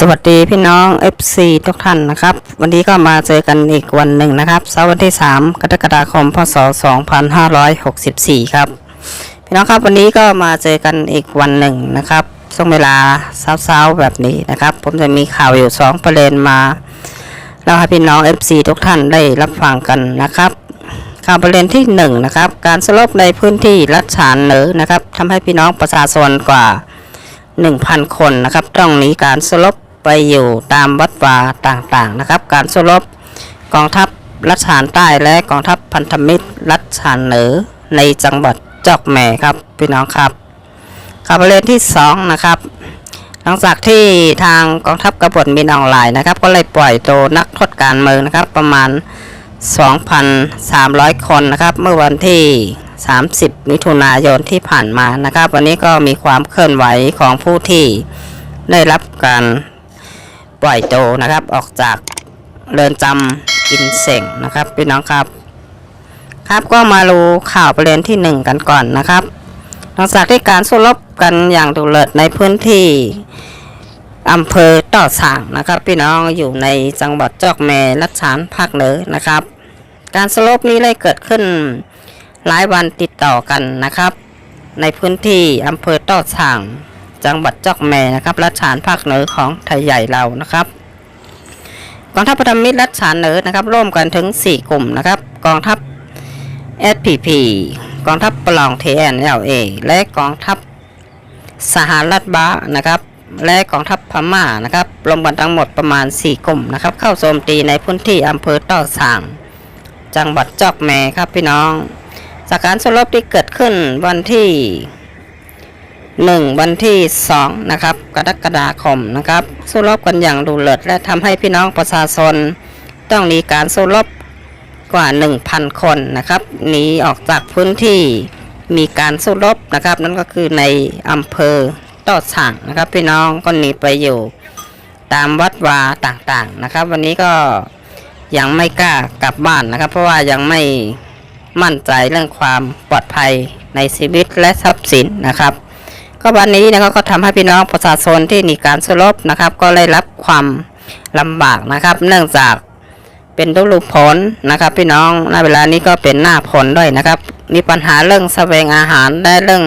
สวัสดีพี่น้อง FC ทุกท่านนะครับ วันนี้ก็มาเจอกันอีกวันหนึ่งนะครับเสาร์วันที่ 3 กรกฎาคมพศ 2564 ครับ พี่น้องครับวันนี้ก็มาเจอกันอีกวันหนึ่งนะครับช่วงเวลาเช้าๆแบบนี้นะครับ ผมจะมีข่าวอยู่ 2 ประเด็นมาเล่าให้พี่น้อง FC ทุกท่านได้รับฟังกันนะครับข่าวประเด็นที่1นะครับการสลบในพื้นที่รัชฉานเหนือนะครับทำให้พี่น้องประชาชนกว่า1,000 คนนะครับ ต้องหนีการสลบ ไปอยู่ตามวัดวาต่างๆนะครับ การสลบกองทัพรัชฉานใต้และกองทัพพันธมิตรรัชฉานเหนือในจังหวัดจอกแหม่ครับพี่น้องครับข่าวประเด็นที่ 2 นะครับ หลังจากที่ทางกองทัพกบฏมินออนไลน์นะครับ ก็เลยปล่อยตัวนักโทษการเมืองนะครับ ประมาณ 2,300 คนนะครับ เมื่อวันที่ 30 มิถุนายนที่ผ่านมานะครับ วันนี้ก็มีความเคลื่อนไหวของผู้ที่ได้รับการ ปล่อยตัวนะครับ ออกจากเรือนจำอินเสงนะครับพี่น้องครับ ครับก็มาดูข่าวประเด็นที่หนึ่งกันก่อนนะครับ หลังจากที่การสู้รบกันอย่างดุเดือดในพื้นที่อำเภอต่อส่างนะครับ พี่น้องอยู่ในจังหวัดจอกแมรัชานภาคเหนือนะครับ การสลบนี้ได้เกิดขึ้นหลายวันติดต่อกันนะครับ ในพื้นที่อำเภอต่อส่าง จังหวัดจอกแม่นะครับรัชฉานภาคเหนือของไทยใหญ่เรานะครับกองทัพพันธมิตรรัชฉานเหนือนะครับ ร่วมกันถึง 4 กลุ่มนะครับ กองทัพ SPP กองทัพปลอง TNLA และกองทัพสหรัฐบานะครับ และกองทัพพม่านะครับรวมกันทั้งหมดประมาณ 4 กลุ่มนะครับ เข้าโจมตีในพื้นที่อำเภอต่อส่างจังหวัดจอกแม่ครับพี่น้อง จากการสู้รบที่เกิดขึ้นวันที่ หนึ่งวันที่สองนะครับ กรกฎาคมนะครับ สู้รบกันอย่างดุเดือดและทำให้พี่น้องประชาชน ต้องหนีการสู้รบกว่า 1,000 คนนะครับหนีออกจากพื้นที่มีการสู้รบนะครับ นั่นก็คือในอำเภอต่อสั่งนะครับ พี่น้องก็หนีไปอยู่ ตามวัดวาต่างๆนะครับ วันนี้ก็ยังไม่กล้ากลับบ้านนะครับ เพราะว่ายังไม่มั่นใจเรื่องความปลอดภัยในชีวิตและทรัพย์สินนะครับ ก็วันนี้นะครับก็ทำให้พี่น้องประชาชนที่หนีการสู้รบนะครับ ก็ได้รับความลำบากนะครับ เนื่องจากเป็นฤดูฝนนะครับ พี่น้องณเวลานี้ก็เป็นหน้าฝนด้วยนะครับ มีปัญหาเรื่องแสวงอาหารและเรื่อง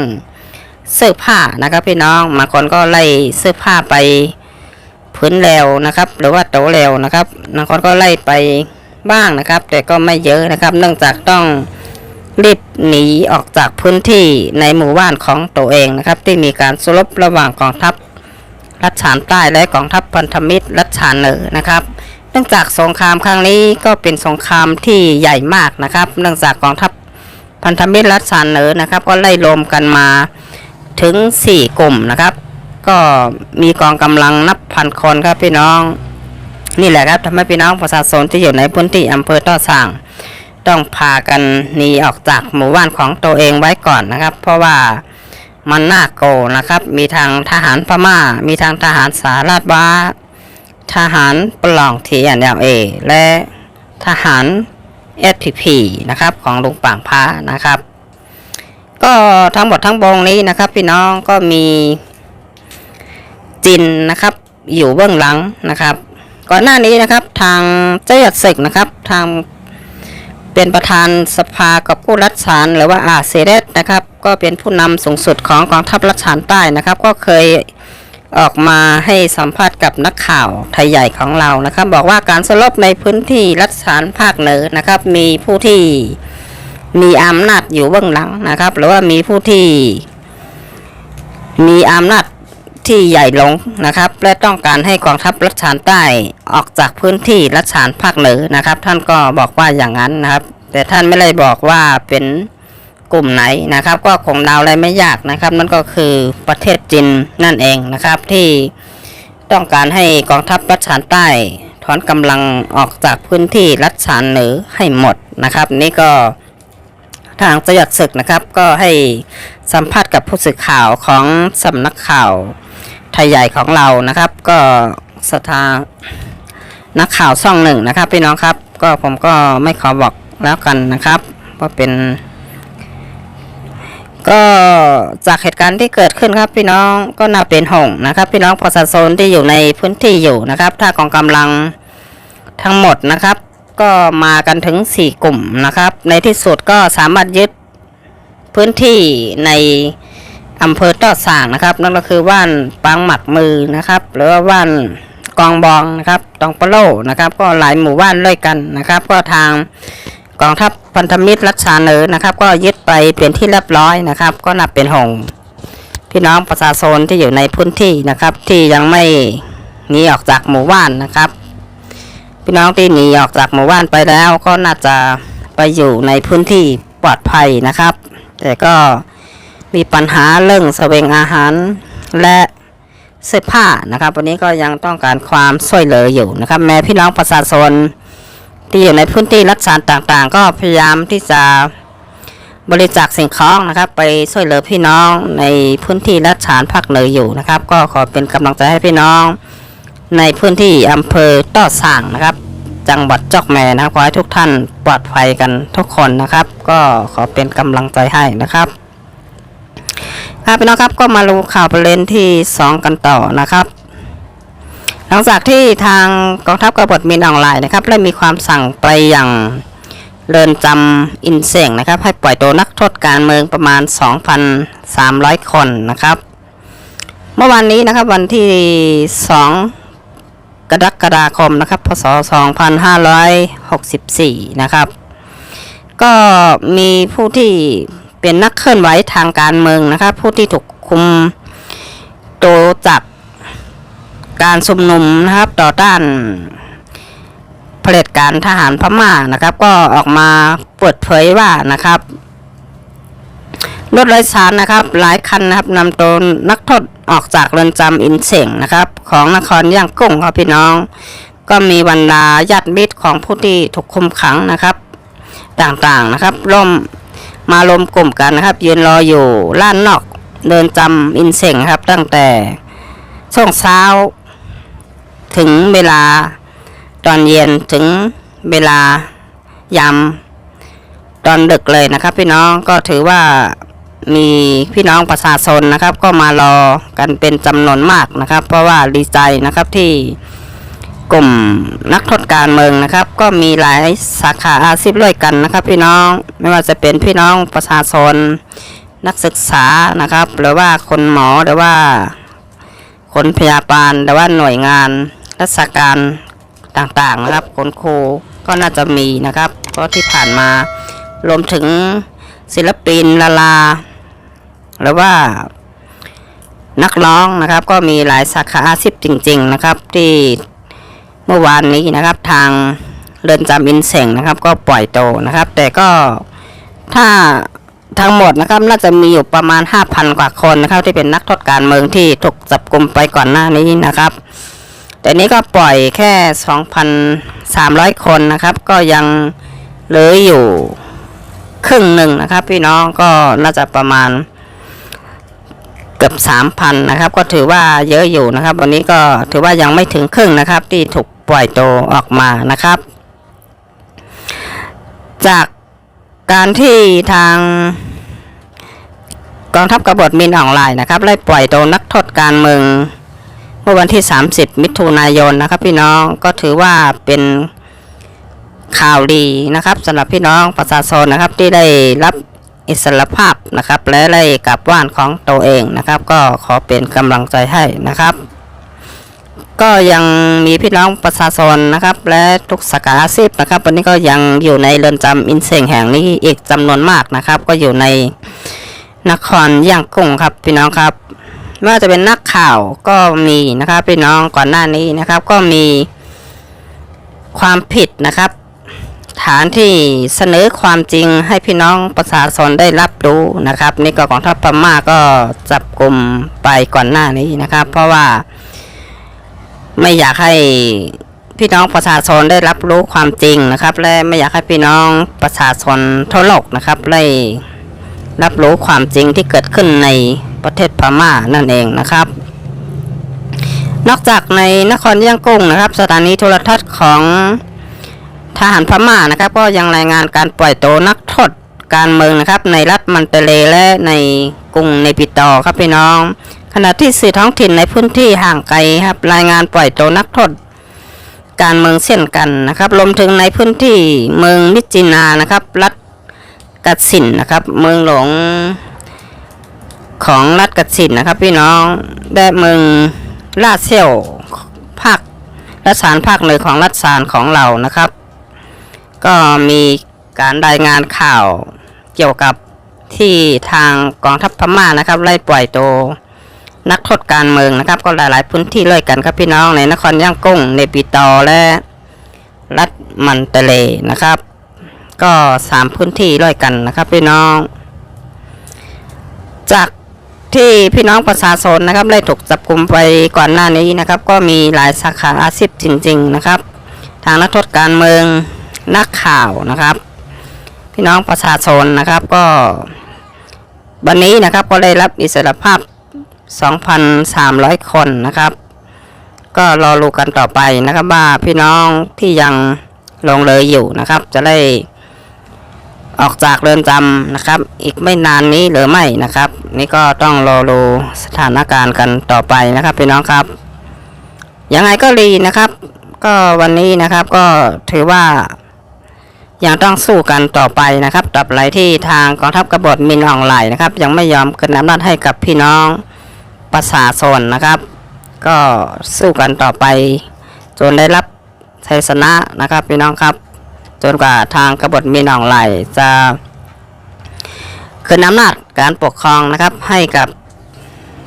เสื้อผ้านะครับ พี่น้องบางคนก็ไล่เสื้อผ้าไปพื้นแล้วนะครับ หรือว่าโตแล้วนะครับบางคนก็ไล่ไปบ้างนะครับ แต่ก็ไม่เยอะนะครับ เนื่องจากต้อง รีบหนีออกจากพื้นที่ในหมู่บ้านของตัวเองนะครับ ที่มีการสู้รบระหว่างกองทัพรัชฉานใต้และกองทัพพันธมิตรรัชฉานเหนือนะครับ เนื่องจากสงครามครั้งนี้ก็เป็นสงครามที่ใหญ่มากนะครับ เนื่องจากกองทัพพันธมิตรรัชฉานเหนือนะครับ ก็ไล่รวมกันมาถึง 4 กลุ่มนะครับ ก็มีกองกำลังนับพันคนครับพี่น้อง นี่แหละครับทำให้พี่น้องประชาชนที่อยู่ในพื้นที่อำเภอต่อสร้าง ต้องพากันหนีออกจากหมู่บ้านของตัวเองไว้ก่อนนะครับ เพราะว่ามันน่าโกนะครับ มีทางทหารพม่า มีทางทหารสาราชบาทหารปล่องทีอันยาเอและทหาร SPP นะครับของลุงป่างพระนะครับ ก็ทั้งหมดทั้งบงนี้นะครับ พี่น้องก็มีจินนะครับ อยู่เบื้องหลังนะครับ ก่อนหน้านี้นะครับทางเจ้าหยัดศึกนะครับ ทาง เป็นประธานสภากอบกู้รัฐฉานหรือว่าอาเซเดสนะครับ ก็เป็นผู้นำสูงสุดของกองทัพรัฐฉานใต้นะครับ ก็เคยออกมาให้สัมภาษณ์กับนักข่าวไทยใหญ่ของเรานะครับ บอกว่าการสลบในพื้นที่รัฐฉานภาคเหนือนะครับ มีผู้ที่มีอำนาจอยู่เบื้องหลังนะครับ หรือว่ามีผู้ที่มีอำนาจ ที่ใหญ่หลงนะครับ และต้องการให้กองทัพรัฐานใต้ออกจากพื้นที่รัฐานภาคเหนือนะครับ ท่านก็บอกว่าอย่างนั้นนะครับ แต่ท่านไม่ได้บอกว่าเป็นกลุ่มไหนนะครับ ก็คงเดาอะไรไม่ยากนะครับ นั่นก็คือประเทศจีนนั่นเองนะครับที่ต้องการให้กองทัพรัฐานใต้ถอนกำลังออกจากพื้นที่รัฐานเหนือให้หมดนะครับ นี่ก็ทางจะหยัดศึกนะครับก็ให้สัมภาษณ์กับผู้สื่อข่าวของสำนักข่าว ทยใหญ่ของเรานะครับ ก็สถานักข่าวช่องหนึ่งนะครับ พี่น้องครับ ก็ผมก็ไม่ขอบอกแล้วกันนะครับว่าเป็น ก็จากเหตุการณ์ที่เกิดขึ้นครับพี่น้องก็น่าเป็นห่วงนะครับ พี่น้องประชาชนที่อยู่ในพื้นที่อยู่นะครับ ถ้ากองกำลังทั้งหมดนะครับ ก็มากันถึงสี่กลุ่มนะครับ ในที่สุดก็สามารถยึดพื้นที่ใน อำเภอต้อสางนะครับ นั่นก็คือว่านปางหมักมือนะครับ หรือว่าว่านกองบองนะครับตองปะโลนะครับ ก็หลายหมู่บ้านด้วยกันนะครับ ก็ทางกองทัพพันธมิตรรัชชาเนอนะครับ ก็ยึดไปเป็นที่เรียบร้อยนะครับ ก็นับเป็นหงส์พี่น้องประชาชนที่อยู่ในพื้นที่นะครับ ที่ยังไม่หนีออกจากหมู่บ้านนะครับ พี่น้องที่หนีออกจากหมู่บ้านไปแล้ว ก็น่าจะไปอยู่ในพื้นที่ปลอดภัยนะครับ แต่ก็ มีปัญหาเรื่องแสวงอาหารและเสื้อผ้านะครับ วันนี้ก็ยังต้องการความช่วยเหลืออยู่นะครับ แม้พี่น้องประชาชนที่อยู่ในพื้นที่รัฐสาต่างๆ ก็พยายามที่จะบริจาคสิ่งของนะครับ ไปช่วยเหลือพี่น้องในพื้นที่รัฐสารภาคเหนืออยู่นะครับ ก็ขอเป็นกำลังใจให้พี่น้องในพื้นที่อำเภอต้อส่างนะครับ จังหวัดจอกแม่นะครับขอให้ทุกท่านปลอดภัยกันทุกคนนะครับ ก็ขอเป็นกำลังใจให้นะครับ ครับพี่น้องครับก็มารู้ข่าวประเด็นที่สองกันต่อนะครับ หลังจากที่ทางกองทัพกบฏมินออนไลน์นะครับได้มีความสั่งไปอย่างเรือนจำอินเสียงนะครับ ให้ปล่อยตัวนักโทษการเมืองประมาณ 2,300 คนนะครับ เมื่อวานนี้นะครับวันที่ 2 กรกฎาคมนะครับพศ 2564 นะครับ ก็มีผู้ที่ เป็นนักเคลื่อนไหวทางการเมืองนะครับผู้ที่ถูกคุมตัวจับการชุมนุมนะครับต่อต้านเผด็จการทหารพม่านะครับ ก็ออกมาเปิดเผยว่านะครับรถโดยสารนะครับ หลายคันนะครับนำตัวนักโทษออกจากเรือนจำอินเสงนะครับ ของนครย่างกุ้งครับพี่น้อง ก็มีบรรดาญาติมิตรของผู้ที่ถูกคุมขังนะครับ ต่างๆนะครับ ร่วม มารวมกลุ่มกันนะครับ ยืนรออยู่ล้านนอกเดินจำอินเสงครับ ตั้งแต่ช่วงเช้า ถึงเวลาตอนเย็นถึงเวลายามตอนดึกเลยนะครับ พี่น้องก็ถือว่ามีพี่น้องประชาชนนะครับ ก็มารอกันเป็นจำนวนมากนะครับ เพราะว่าดีใจนะครับที่ กลุ่มนักโทษการเมืองนะครับ ก็มีหลายสาขาอาชีพด้วยกันนะครับ พี่น้องไม่ว่าจะเป็นพี่น้องประชาชนนักศึกษานะครับ หรือว่าคนหมอหรือว่า คนพยาบาลหรือว่าหน่วยงานราชการต่างๆนะครับคนครูก็น่าจะมีนะครับเพราะที่ผ่านมารวมถึงศิลปินลาลา หรือว่านักร้องนะครับ ก็มีหลายสาขาอาชีพจริง ๆ นะครับ ที่ เมื่อวานนี้นะครับทางเรือนจำอินเสงนะครับ ก็ปล่อยโตวนะครับ แต่ก็ถ้าทั้งหมดนะครับน่าจะมีอยู่ประมาณ 5,000 กว่าคนนะครับ ที่เป็นนักโทษการเมืองที่ถูกจับกลุ่มไปก่อนหน้านี้นะครับ แต่นี้ก็ปล่อยแค่ 2,300 คนนะครับ ก็ยังเหลืออยู่ครึ่งหนึ่งนะครับ พี่น้องก็น่าจะประมาณเกือบ3,000นะครับ ก็ถือว่าเยอะอยู่นะครับ วันนี้ก็ถือว่ายังไม่ถึงครึ่งนะครับ ที่ถูก ปล่อยตัวออกมานะครับ จากการที่ทางกองทัพกบฏมินออนไลน์นะครับไล่ปล่อยตัวนักโทษการเมืองเมื่อวันที่ 30 มิถุนายนนะครับ พี่น้องก็ถือว่าเป็นข่าวดีนะครับสำหรับพี่น้องประชาชนนะครับที่ได้รับอิสรภาพนะครับ และได้กลับบ้านของตัวเองนะครับ ก็ขอเป็นกำลังใจให้นะครับ ก็ยังมีพี่น้องประชาชนนะครับ และทุกสาขาอาชีพนะครับ วันนี้ก็ยังอยู่ในเรือนจำอินเซงแห่งนี้อีกจำนวนมากนะครับ ก็อยู่ในนครย่างกุ้งครับพี่น้องครับไม่ว่าจะเป็นนักข่าวก็มีนะครับพี่น้องก่อนหน้านี้นะครับ ก็มีความผิดนะครับ ฐานที่เสนอความจริงให้พี่น้องประชาชนได้รับรู้นะครับ นี่ก็ของทัพพม่าก็จับกลุ่มไปก่อนหน้านี้นะครับ เพราะว่า ไม่อยากให้พี่น้องประชาชนได้รับรู้ความจริงนะครับ และไม่อยากให้พี่น้องประชาชนทั่วโลกนะครับได้รับรู้ความจริงที่เกิดขึ้นในประเทศพม่านั่นเองนะครับ นอกจากในนครย่างกุ้งนะครับ สถานีโทรทัศน์ของทหารพม่านะครับ ก็ยังรายงานการปล่อยตัวนักโทษการเมืองนะครับ ในรัฐมันเตเลและในกรุงเนปิตอครับพี่น้อง ขณะที่สื่อท้องถิ่นในพื้นที่ห่างไกลครับรายงานปล่อยตัวนักโทษการเมืองเช่นกันนะครับรวมถึงในพื้นที่เมืองมิจินานะครับ รัฐกัดสินนะครับ เมืองหลวงของรัฐกัดสินนะครับ พี่น้องและเมืองลาดเซลภาครัฐสารภาคเหนือของรัฐสารของเรานะครับ ก็มีการรายงานข่าวเกี่ยวกับที่ทางกองทัพพม่านะครับไล่ปล่อยตัว นักโทษการเมืองนะครับ ก็หลาย ๆ พื้นที่เลยกันครับพี่น้องในนครย่างกุ้งในปีตอและรัฐมันเตเลนะครับ ก็สามพื้นที่เลยกันนะครับพี่น้อง จากที่พี่น้องประชาชนนะครับได้ถูกจับกลุ่มไปก่อนหน้านี้นะครับ ก็มีหลายสาขาอาชีพจริง ๆ นะครับ ทางนักโทษการเมืองนักข่าวนะครับ พี่น้องประชาชนนะครับก็วันนี้นะครับก็ได้รับอิสรภาพ 2,300 คนนะครับ ก็รอรู้กันต่อไปนะครับว่าพี่น้องที่ยังลงเลยอยู่นะครับ จะได้ออกจากเรือนจำนะครับ อีกไม่นานนี้หรือไม่นะครับ นี่ก็ต้องรอรู้สถานการณ์กันต่อไปนะครับพี่น้องครับ ยังไงก็ดีนะครับ ก็วันนี้นะครับก็ถือว่ายังต้องสู้กันต่อไปนะครับตับไหลที่ทางกองทัพกบฏมินออนไลน์นะครับ ยังไม่ยอมคืนำนาจให้กับพี่น้อง ประชาชนนะครับ ก็สู้กันต่อไป จนได้รับชัยชนะนะครับพี่น้องครับ จนกว่าทางกบฏมินออนไลจะคืนอำนาจการปกครองนะครับให้กับ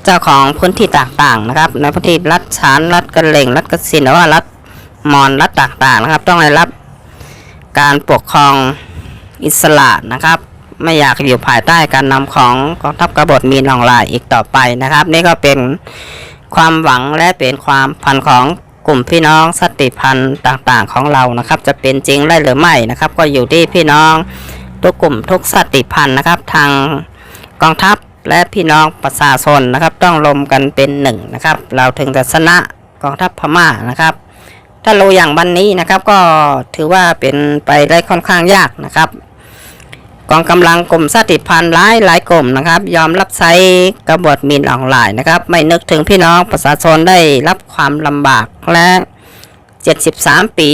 เจ้าของพื้นที่ต่างๆนะครับ ในพื้นที่รัฐฉานรัฐกระเลงรัฐกสินหรือว่ารัฐมอญรัฐต่างๆนะครับ ต้องได้รับการปกครองอิสระนะครับ ไม่อยากอยู่ภายใต้การนำของกองทัพกบฏมีนออนไลน์อีกต่อไปนะครับ นี่ก็เป็นความหวังและเป็นความพันของกลุ่มพี่น้องสติพันธ์ต่างๆของเรานะครับ จะเป็นจริงได้หรือไม่นะครับ ก็อยู่ที่พี่น้องทุกกลุ่มทุกสติพันธ์นะครับ ทางกองทัพและพี่น้องประชาชนนะครับ ต้องรวมกันเป็นหนึ่งนะครับ เราถึงจะชนะกองทัพพม่านะครับถ้ารู้อย่างวันนี้นะครับก็ถือว่าเป็นไปได้ค่อนข้างยากนะครับ องกำลังกลุ่มชาติพันธุ์หลายหลายกลุ่มนะครับ ยอมรับใช้กบฏมินออนไลน์นะครับ ไม่นึกถึงพี่น้องประชาชนได้รับความลำบากและ 73 ปี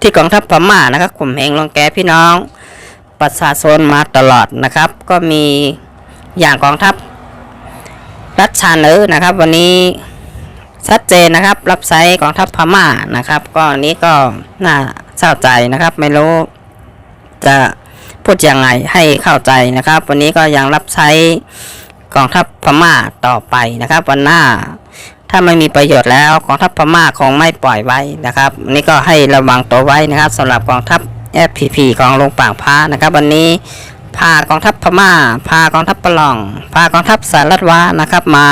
ที่กองทัพพม่านะครับข่มเหงลงแกพี่น้องประชาชนมาตลอดนะครับ ก็มีอย่างกองทัพรัฐชาเนอร์นะครับ วันนี้ชัดเจนนะครับ รับใช้กองทัพพม่านะครับ ก็อันนี้ก็น่าเศร้าใจนะครับ ไม่รู้จะ พูดยังไงให้เข้าใจนะครับ วันนี้ก็ยังรับใช้กองทัพพม่าต่อไปนะครับ วันหน้าถ้าไม่มีประโยชน์แล้วกองทัพพม่าคงไม่ปล่อยไว้นะครับนี่ก็ให้ระวังตัวไว้นะครับสำหรับกองทัพ FPP ของลงป่างพานะครับ วันนี้พากองทัพพม่า พากองทัพปลอง พากองทัพสารลัดวะนะครับมา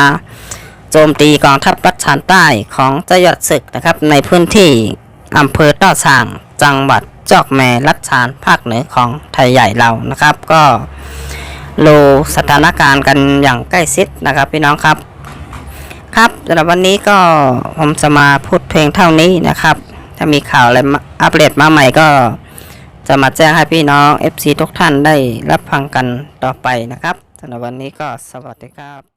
โจมตีกองทัพรัฐชานใต้ของจยอดศึกนะครับ ในพื้นที่อำเภอต้อส่างจังหวัด จอกแม่รัฐชานภาคเหนือของไทยใหญ่เรานะครับ ก็ดูสถานการณ์กันอย่างใกล้ชิดนะครับพี่น้องครับ ครับสำหรับวันนี้ก็ผมจะมาพูดเพลงเท่านี้นะครับ ถ้ามีข่าวอะไรอัปเดตมาใหม่ก็จะมาแจ้งให้พี่น้อง FC ทุกท่านได้รับฟังกันต่อไปนะครับสำหรับวันนี้ก็สวัสดีครับ